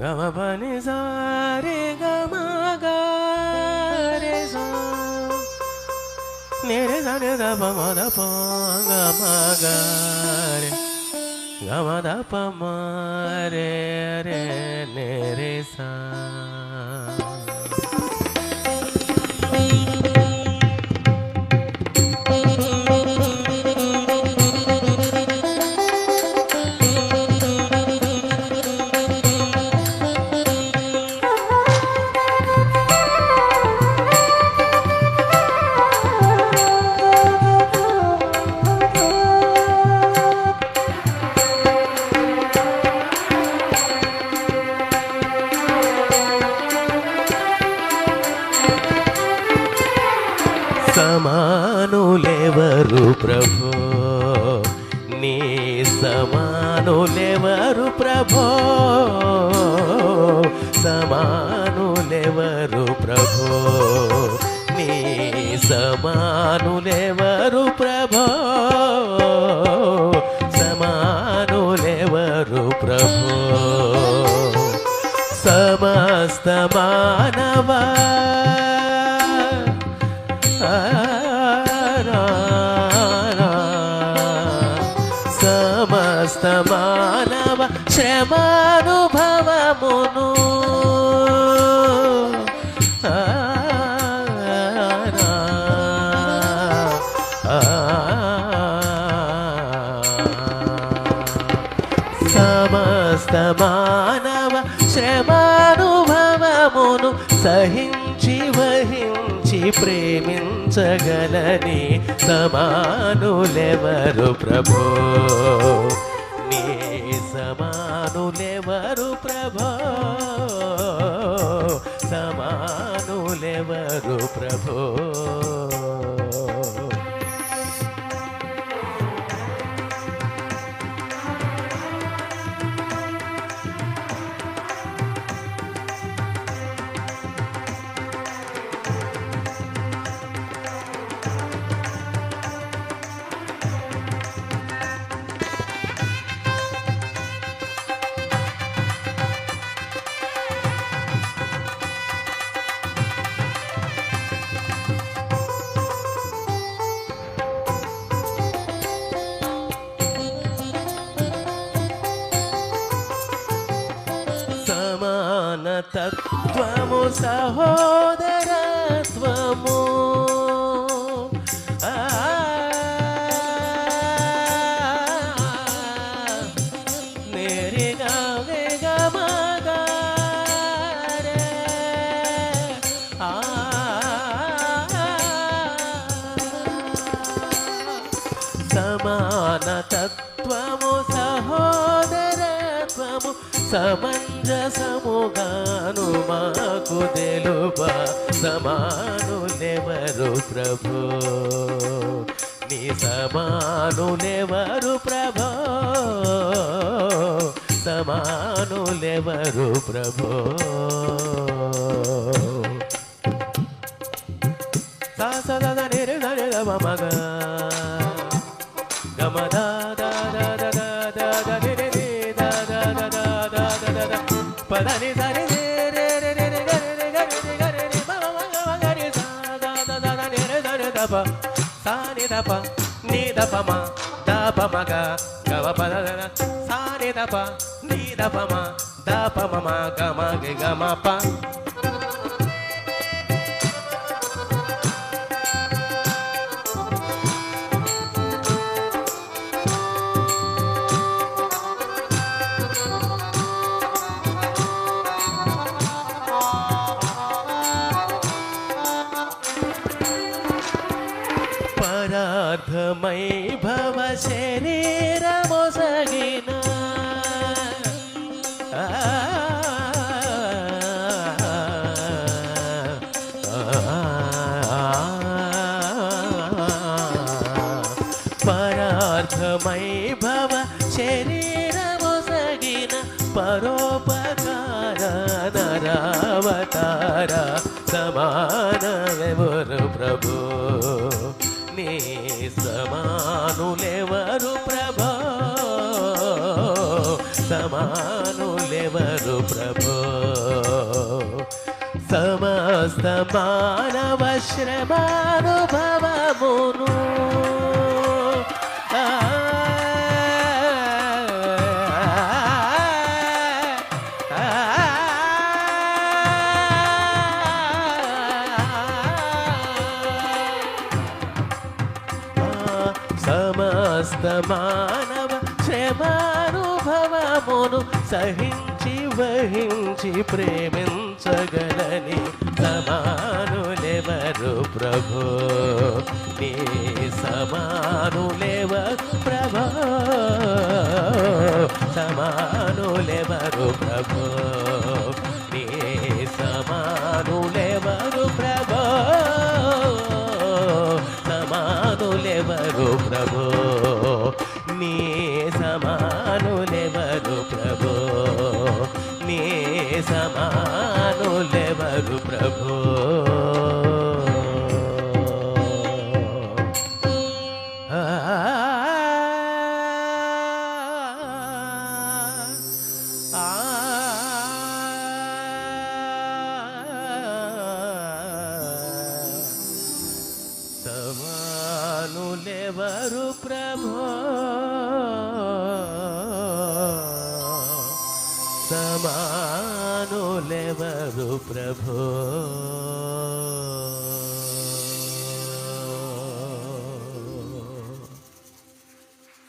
గమ పని సారి గమగారే సా నేరే సని దప మద ప గమ గారే గమ దప మరే రే నేరే సా సమానులెవరు ప్రభో? నీ సమానులెవరు ప్రభో? సమానులెవరు ప్రభో? నీ సమానులెవరు ప్రభో? సమానులెవరు ప్రభో? సమస్త మానవా సమస్త మానవ శ్రమానుభవమును సమస్త మానవ శ్రమానుభవమును సహించి వహించి ప్రేమించగలని సమానులెవరు ప్రభో? సమాన తత్వము సహోదరత్వము సమాన తత్వము స సమంజసము సమంజసముగాను మాకు తెలుప. సమానులెవరు ప్రభు? నీ సమానులెవరు ప్రభు? సమానులెవరు ప్రభు? సా సదా నిరే నరే సా నిదప నిదపమ దపమగ గవ పదన సా నిదప నిదపమ దపమమ గమ గమ ప. పార్థమై భవ శరీరమొసగిన. పరార్థమై భవ శరీరమొసగిన. పరోపకార నరావతార సమానవెవరు సమానులెవరు ప్రభు? సమస్త మానవ శ్రమానుభవమును. సమస్త మానవ క్షమానుభవమును సహించి వహించి ప్రేమించగలని సమానులెవరు ప్రభు? నీ సమానులెవరు ప్రభో? సమానులెవరు ప్రభు? నీ సమానులెవరు ప్రభో? సమానులెవరు ప్రభు? నీ సమానులెవరు ప్రభో నీ సమానులెవరు ప్రభో సమానులెవరు ప్రభో సమానులెవరు ప్రభో.